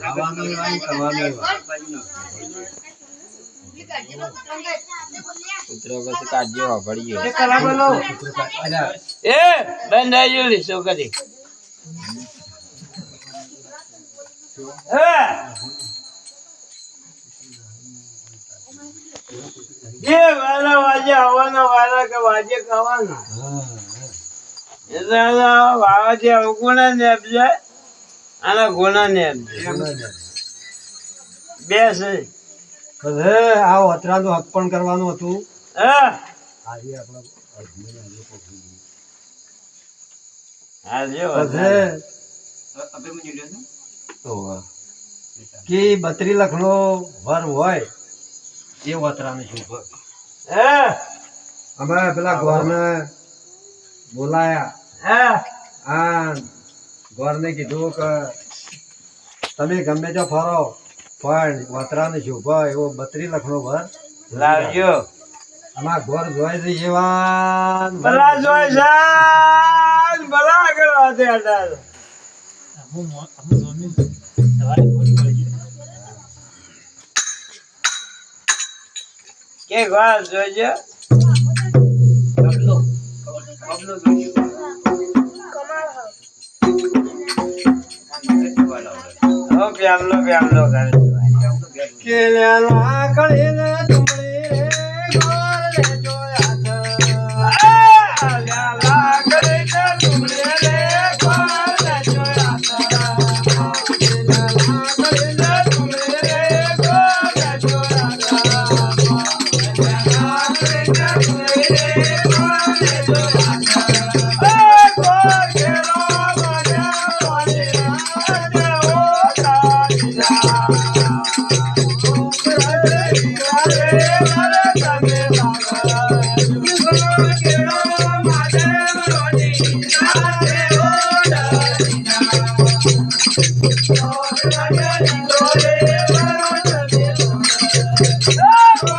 ખાવાનું હોય, કરવાનું હોય. કૂતરો પછી કાઢજો વાપરીએ એ કલા બોલો. અલ્યા, એ બંધ આવી ગયું લીસો કરી એ. વાલા વાજે આવવાના વાલા કે વાજે ખાવાના. એટલે વાવાજે અવગુણા ને આપજે આના ગોના ને આપજે બે છે. પણ હે, આ હક પણ કરવાનું હતું. કે બત્રી લખનો વર હોય એ વતરાને શું હા? અમે પેલા ગોરને બોલાયા. હા? આ ગોરને કીધું કે તમે ગમે ત્યાં ફરો પણ વતરાને શુભ એવો બત્રી લાખનો વર લાવજો. આમાં ઘર જોઈ છે એવા ભલા જોઈ સાન ભલા આગળ વાતે અડાડ કે ઘર જોઈજો. હો પ્યામલો પ્યામલો કરે કે લેલા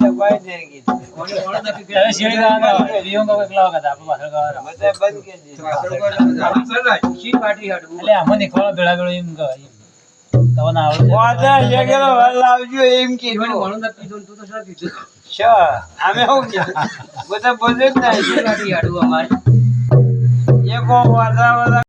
તો કોઈ દે કીધું મેં તો બંધ કરી દીધું વાતા એ ગેલો વાર લાવજો એમ કીધું. શા અમે હું કીધું? બધા બોલે જ નહીં એ એક વાતા